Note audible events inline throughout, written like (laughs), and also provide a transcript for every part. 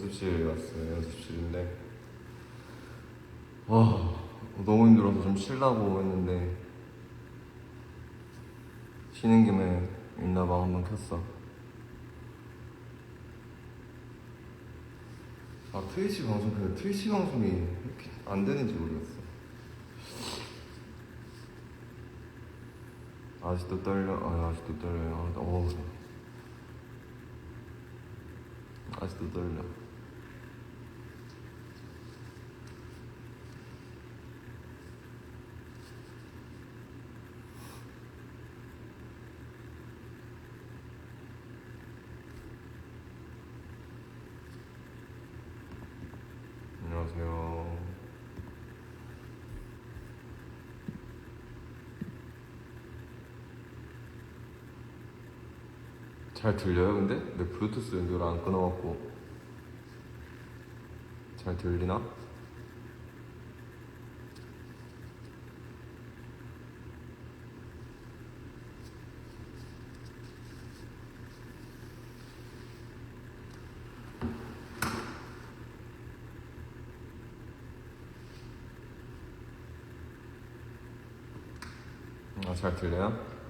연습실에 왔어요 연습실인데 와 너무 힘들어서 좀 쉬려고 했는데 쉬는 김에 인나방 한번 켰어 아 트위치 방송 근데 트위치 방송이 이렇게 안 되는지 모르겠어. 아직도 떨려. 아 아직도 떨려요. 아, 어. 아직도 떨려. 안녕하세요. 잘 들려요, 근데? 내 블루투스 연결 안 끊어갖고 잘 들리나? 아, 잘 들려요?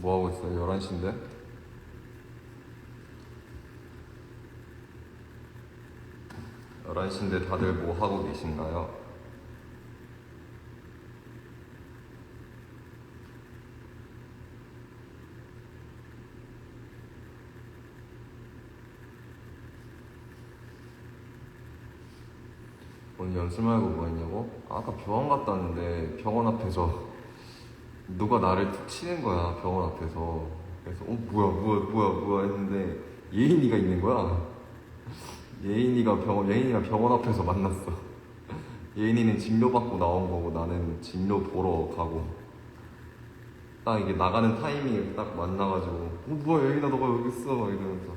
뭐 있어요? 11시인데? 열한 시인데 다들 뭐 하고 계신가요? 오늘 연습 말고 뭐 했냐고? 아까 병원 갔다 왔는데 병원 앞에서 누가 나를 툭 치는 거야 병원 앞에서 그래서 어 뭐야 뭐야 뭐야 뭐야 했는데 예인이가 있는 거야. 예인이가 병원 예인이가 병원 앞에서 만났어. 예인이는 진료 받고 나온 거고 나는 진료 보러 가고. 딱 이게 나가는 타이밍에 딱 만나가지고 어 뭐야 예인아 너가 여기 있어. 막 이러면서.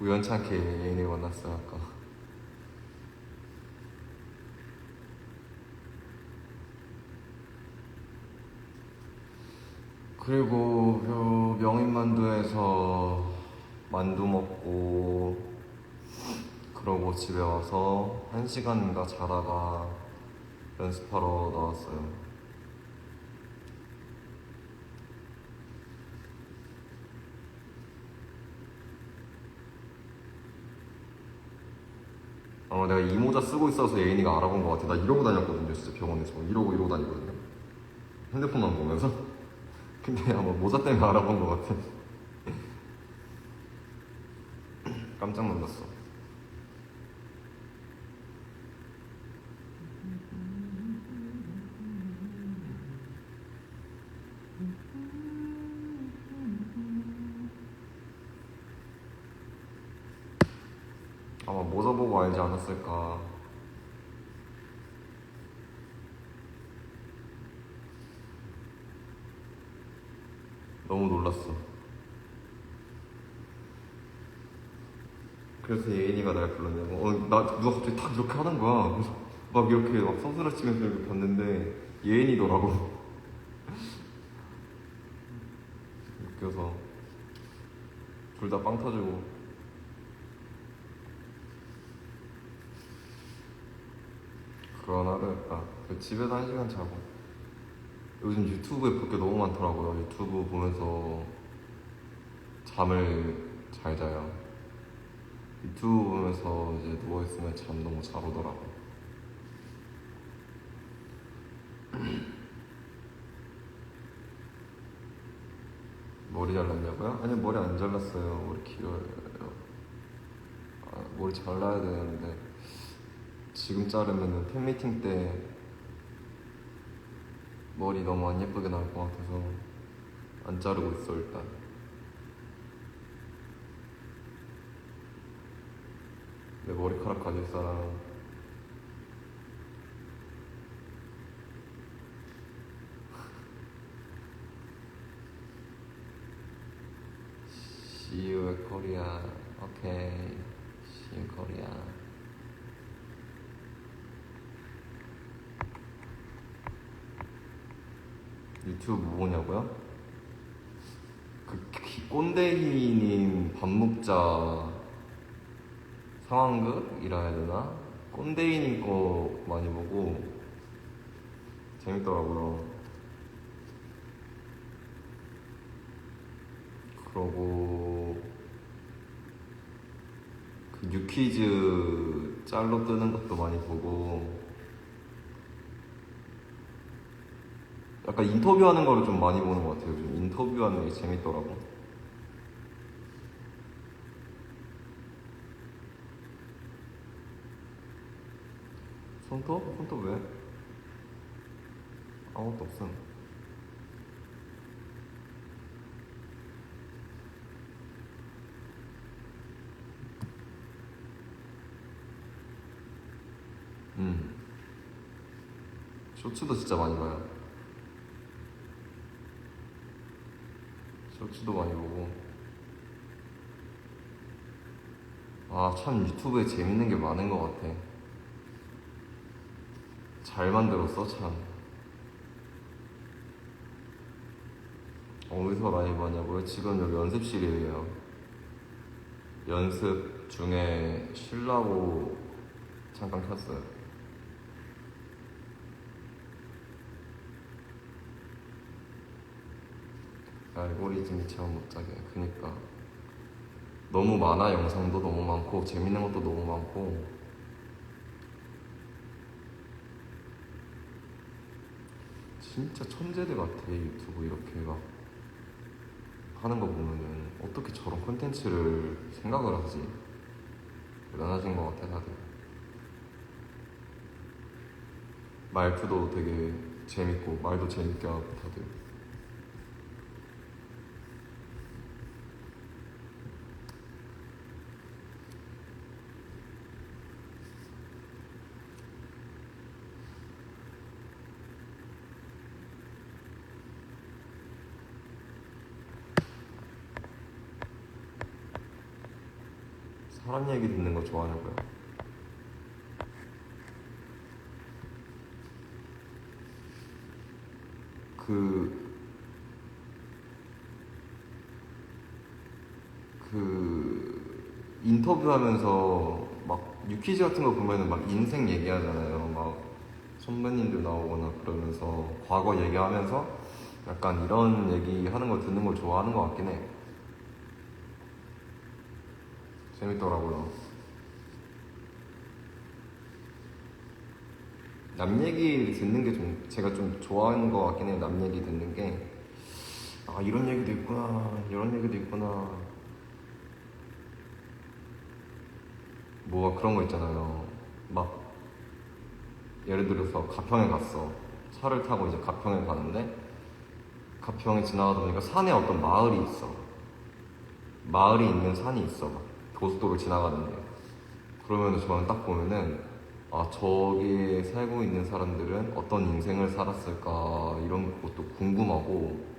우연찮게 예인이 만났어 아까 그리고 요 명인만두에서 만두 먹고 그러고 집에 와서 한 시간인가 자다가 연습하러 나왔어요. 아마 내가 이 모자 쓰고 있어서 예인이가 알아본 것 같아. 나 이러고 다녔거든요, 진짜 병원에서. 이러고 이러고 다니거든요. 핸드폰만 보면서. 근데 아마 모자 때문에 알아본 것 같아. 깜짝 놀랐어. 아마 모자 보고 알지 않았을까. 너무 놀랐어. 그래서 예인이가 날 불렀냐고. 어, 나 누가 갑자기 탁 이렇게 하는 거야. 그래서 막 이렇게 막 서스라치면서 이렇게 봤는데 예인이더라고. (laughs) 웃겨서 둘 다 빵 터지고. 그런 하루였다. 그 집에서 한 시간 자고. 요즘 유튜브에 볼 게 너무 많더라고요. 유튜브 보면서 잠을 잘 자요. 유튜브 보면서 이제 누워있으면 잠 너무 잘 오더라고. (clears throat) 머리 잘랐냐고요? 아니 머리 안 잘랐어요. 머리 길어요. 아, 머리 잘라야 되는데 지금 자르면은 팬미팅 때 머리 너무 안 예쁘게 나올 것 같아서 안 자르고 있어 일단. 내 머리카락 가질 사람 See you in Korea. Okay. See you in Korea. 유튜브 뭐 보냐고요? 그 꼰대희님 밥 먹자 상황극이라 해야 되나? 꼰대이님 거 많이 보고 재밌더라고요. 그러고 그 뉴퀴즈 짤로 뜨는 것도 많이 보고 약간 인터뷰하는 거를 좀 많이 보는 것 같아요. 요즘 인터뷰하는 게 재밌더라고. 손톱? 손톱 왜? 아무것도 없음. 음. 쇼츠도 진짜 많이 봐요. 쇼츠도 많이 보고. 아, 참 유튜브에 재밌는 게 많은 것 같아. 잘 만들었어, 참. 어디서 라이브 하냐고요? 지금 여기 연습실이에요. 연습 중에 쉬려고 잠깐 켰어요. 알고리즘이 참 못하게. 그니까. 너무 많아, 영상도 너무 많고, 재밌는 것도 너무 많고. 진짜 천재들 같아, 유튜브 이렇게 막 하는 거 보면은 어떻게 저런 콘텐츠를 생각을 하지? 대단하신 것 같아, 다들. 말투도 되게 재밌고, 말도 재밌게 하고, 다들. 사람 얘기 듣는 거 좋아하냐고요? 그, 그, 인터뷰 하면서 막 유퀴즈 같은 거 보면은 막 인생 얘기하잖아요. 막 선배님들 나오거나 그러면서 과거 얘기하면서 약간 이런 얘기 하는 거 듣는 걸 좋아하는 것 같긴 해. 재밌더라고요. 남 얘기 듣는 게 좀 제가 좀 좋아하는 것 같긴 해요. 남 얘기 듣는 게. 아, 이런 얘기도 있구나. 이런 얘기도 있구나. 뭐가 그런 거 있잖아요. 막, 예를 들어서 가평에 갔어. 차를 타고 이제 가평에 가는데, 가평에 지나가다 보니까 산에 어떤 마을이 있어. 마을이 있는 산이 있어. 막 고속도로 지나가는데. 그러면 저는 딱 보면은, 아, 저기에 살고 있는 사람들은 어떤 인생을 살았을까, 이런 것도 궁금하고,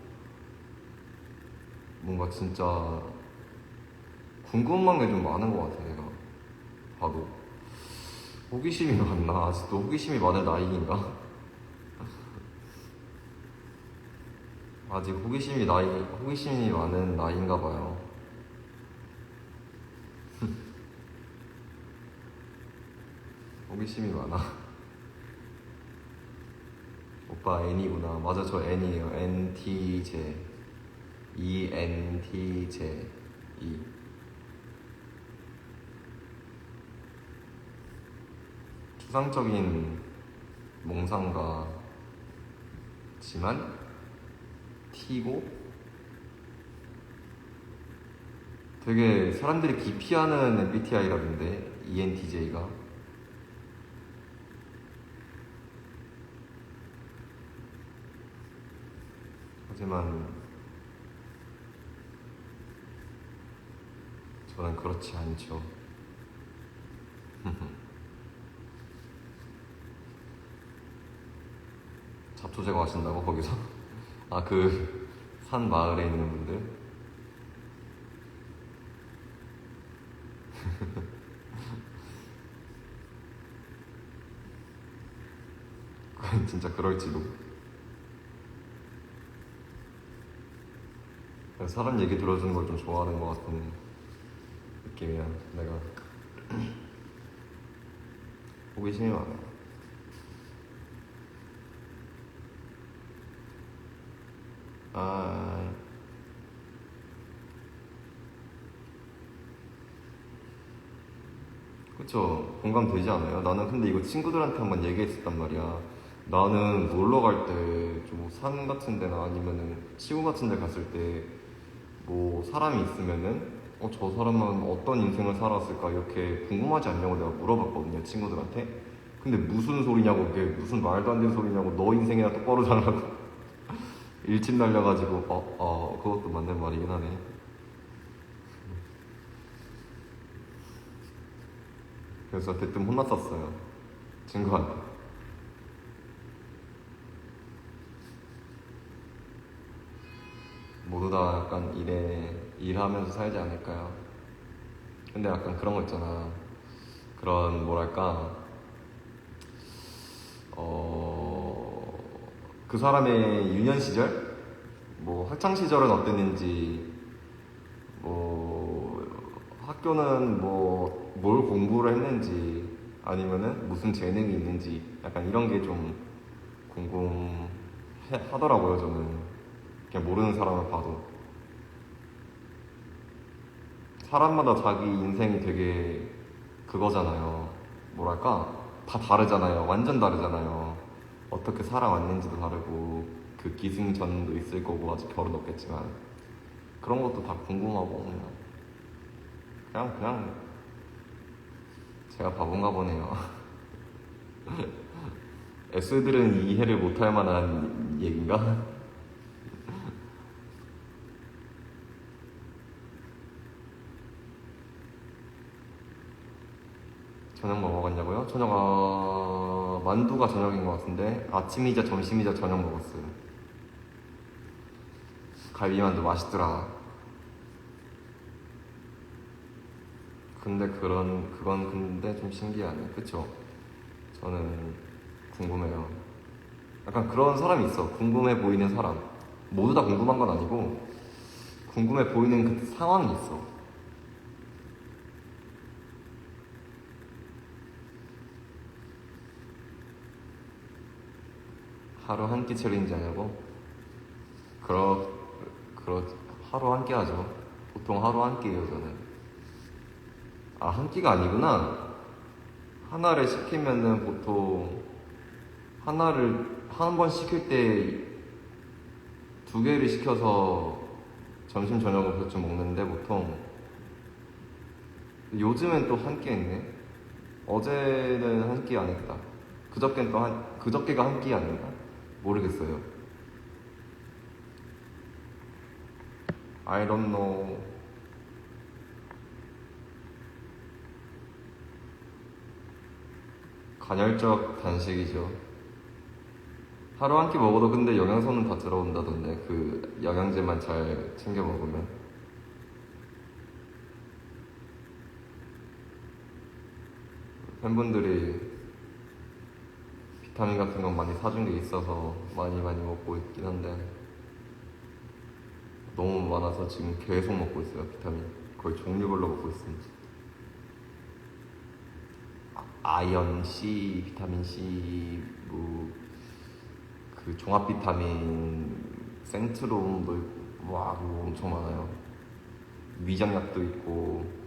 뭔가 진짜 궁금한 게 좀 많은 것 같아, 내가. 봐도. 호기심이 많나? 아직도 호기심이 많을 나이인가? (laughs) 아직 호기심이 나이, 호기심이 많은 나이인가 봐요. (laughs) 호기심이 많아. 오빠 N이구나. 맞아, 저 N이에요. NTJ. ENTJ. E. 추상적인 몽상가지만 T고 되게 사람들이 기피하는 MBTI라던데 ENTJ가 하지만 저는 그렇지 않죠. (laughs) 잡초 제거 하신다고 거기서? 아 그 산 마을에 있는 분들? 진짜 그럴지도. 사람 얘기 들어주는 걸 좀 좋아하는 것 같은 느낌이야, 내가. (clears throat) 호기심이 많아. 아. 그쵸 공감되지 않아요? 나는 근데 이거 친구들한테 한번 얘기했었단 말이야 나는 놀러 갈 때 좀 산 같은 데나 아니면은 시골 같은 데 갔을 때 뭐 사람이 있으면은 어 저 사람은 어떤 인생을 살았을까 이렇게 궁금하지 않냐고 내가 물어봤거든요 친구들한테. 근데 무슨 소리냐고 그게 무슨 말도 안 되는 소리냐고 너 인생이나 똑바로 살라고 (laughs) 일집 날려가지고 어, 어 그것도 맞는 말이긴 하네. 그래서 대뜸 혼났었어요 친구한테 모두 다 약간 일에 일하면서 살지 않을까요? 근데 약간 그런 거 있잖아. 그런 뭐랄까. 어, 그 사람의 유년 시절? 뭐 학창 시절은 어땠는지. 뭐 학교는 뭐 뭘 공부를 했는지. 아니면은 무슨 재능이 있는지. 약간 이런 게 좀 궁금하더라고요 저는 그냥 모르는 사람을 봐도. 사람마다 자기 인생이 되게 그거잖아요. 뭐랄까? 다 다르잖아요. 완전 다르잖아요. 어떻게 살아왔는지도 다르고 그 기승전도 있을 거고 아직 결혼 없겠지만. 그런 것도 다 궁금하고 그냥. 그냥 그냥 제가 바본가 보네요. (laughs) S들은 이해를 못할 만한 얘긴가? 저녁 뭐 먹었냐고요? 저녁 아... 만두가 저녁인 것 같은데 아침이자 점심이자 저녁 먹었어요. 갈비만두 맛있더라. 근데 그런 그건 근데 좀 신기하네 그쵸? 저는 궁금해요 약간 그런 사람이 있어 궁금해 보이는 사람 모두 다 궁금한 건 아니고 궁금해 보이는 그 상황이 있어 하루 한 끼 챌린지 하냐고? 그러 그러 하루 한 끼 하죠 보통 하루 한 끼예요 저는 아, 한 끼가 아니구나. 하나를 시키면은 보통 하나를 한 번 시킬 때 두 개를 시켜서 점심 저녁을 그쯤 먹는데 보통 요즘엔 또 한 끼 있네. 어제는 한 끼 아니다. 그저께는 또 한, 그저께가 한 끼 아닌가? 모르겠어요. I don't know. 간헐적 단식이죠. 하루 한 끼 먹어도 근데 영양소는 다 들어온다던데 그 영양제만 잘 챙겨 먹으면 팬분들이 비타민 같은 건 많이 사준 게 있어서 많이 많이 먹고 있긴 한데 너무 많아서 지금 계속 먹고 있어요 비타민 거의 종류별로 먹고 있습니다. 아연 C, 비타민 C, 뭐, 그 종합 비타민, 생트롬도 있고, 와, 그거 엄청 많아요. 위장약도 있고.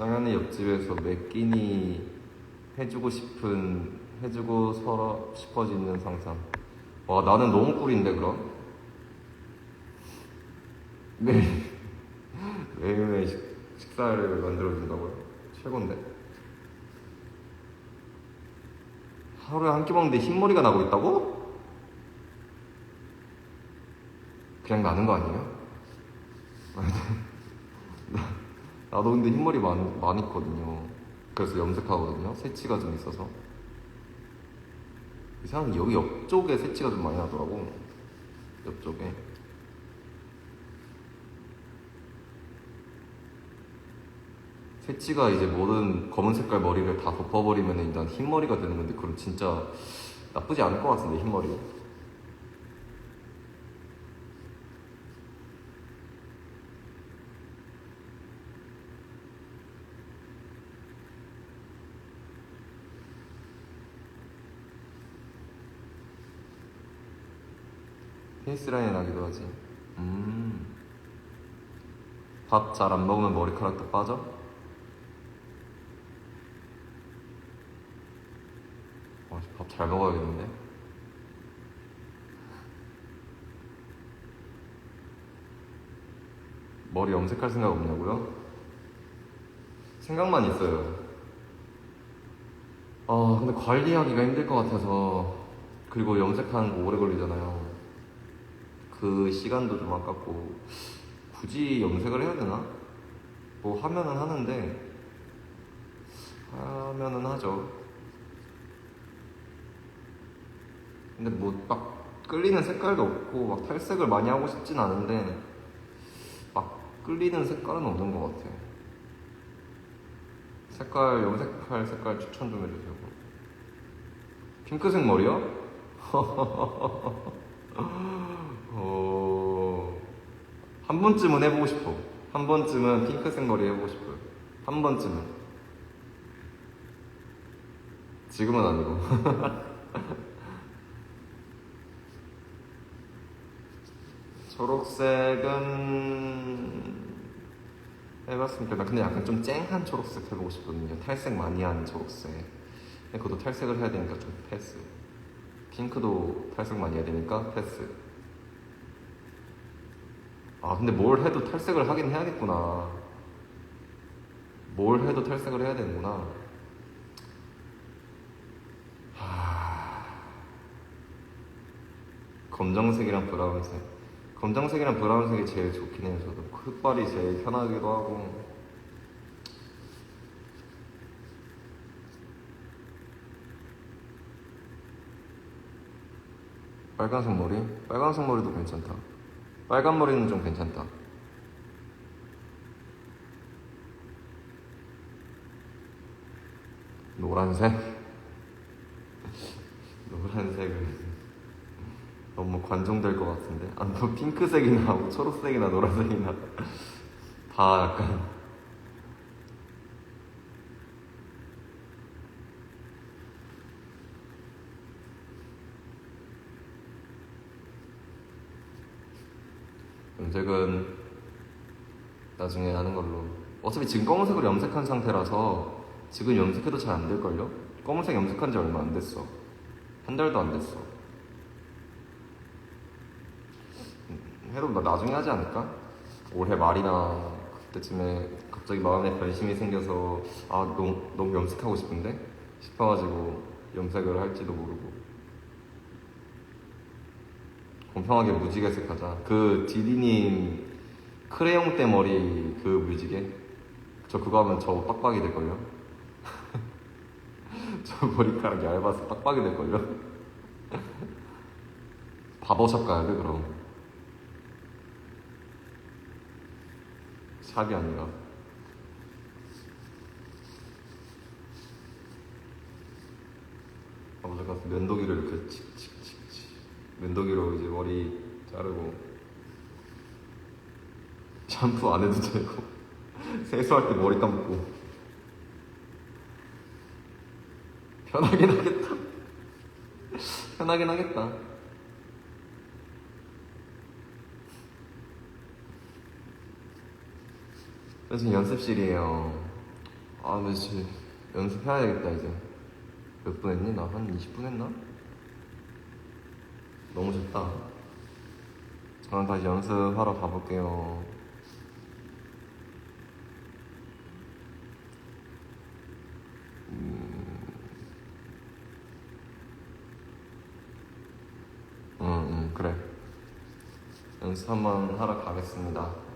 짱현이 옆집에서 매 끼니 해주고 싶은, 해주고 서러 싶어지는 상상. 와, 나는 너무 꿀인데, 그럼? 네. (laughs) 매일매일 식- 식사를 만들어준다고요? 최고인데? 하루에 한 끼 먹는데 흰머리가 나고 있다고? 그냥 나는 거 아니에요? (laughs) 나- 나도 근데 흰머리 많, 많이 있거든요. 그래서 염색하거든요. 새치가 좀 있어서. 이상하게 여기 옆쪽에 새치가 좀 많이 나더라고. 옆쪽에. 캐치가 이제 모든 검은 색깔 머리를 다 덮어버리면 일단 흰머리가 되는 건데 그럼 진짜 나쁘지 않을 것 같은데 흰머리 페이스라인 나기도 하지 음. 밥 잘 안 먹으면 머리카락도 빠져? 밥잘 먹어야겠는데? 머리 염색할 생각 없냐고요? 생각만 있어요. 아, 근데 관리하기가 힘들 것 같아서. 그리고 염색하는 거 오래 걸리잖아요. 그 시간도 좀 아깝고. 굳이 염색을 해야 되나? 뭐 하면은 하는데, 하면은 하죠. 근데 뭐 막 끌리는 색깔도 없고 막 탈색을 많이 하고 싶진 않은데 막 끌리는 색깔은 없는 것 같아. 색깔 염색할 색깔 추천 좀 해주세요. 핑크색 머리요? (laughs) 어, 한 번쯤은 해보고 싶어. 한 번쯤은 핑크색 머리 해보고 싶어요. 한 번쯤은. 지금은 아니고. (laughs) 초록색은 해봤으니까 나 근데 약간 좀 쨍한 초록색 해보고 싶거든요 탈색 많이 하는 초록색 근데 그것도 탈색을 해야 되니까 좀 패스 핑크도 탈색 많이 해야 되니까 패스 아 근데 뭘 해도 탈색을 하긴 해야겠구나. 뭘 해도 탈색을 해야 되는구나. 하... 검정색이랑 브라운색. 검정색이랑 브라운색이 제일 좋긴 해요 저도. 흑발이 제일 편하기도 하고. 빨간색 머리? 빨간색 머리도 괜찮다 빨간 머리는 좀 괜찮다 노란색? (laughs) 노란색은 너무 관종될 것 같은데 아, 뭐 핑크색이나 뭐 초록색이나 노란색이나 (laughs) 다 약간 염색은 나중에 하는 걸로. 어차피 지금 검은색으로 염색한 상태라서 지금 염색해도 잘 안 될걸요? 검은색 염색한 지 얼마 안 됐어. 한 달도 안 됐어. 해도 나- 나중에 하지 않을까? 올해 말이나 그때쯤에 갑자기 마음에 변심이 생겨서 아 너무, 너무 염색하고 싶은데? 싶어가지고 염색을 할지도 모르고 공평하게 무지개색 하자. 그 디디님 크레용 때 머리 그 무지개? 저 그거 하면 저 빡빡이 될걸요? (laughs) 저 머리카락 얇아서 빡빡이 될걸요? (laughs) 바버샵 가야 돼 그럼. 샵이 아니라. 아 먼저 가서 면도기로 이렇게 칙칙칙칙 면도기로 이제 머리 자르고 샴푸 안 해도 되고 (laughs) 세수할 때 머리 감고 편하긴 하겠다 (laughs) 편하긴 하겠다 저 지금 연습실이에요. 아, 근데 지금 연습해야 되겠다, 이제. 몇 분 했니? 나 한 20분 했나? 너무 좋다. 저는 다시 연습하러 가볼게요. 음, 응, 응, 그래. 연습 한번 하러 가겠습니다.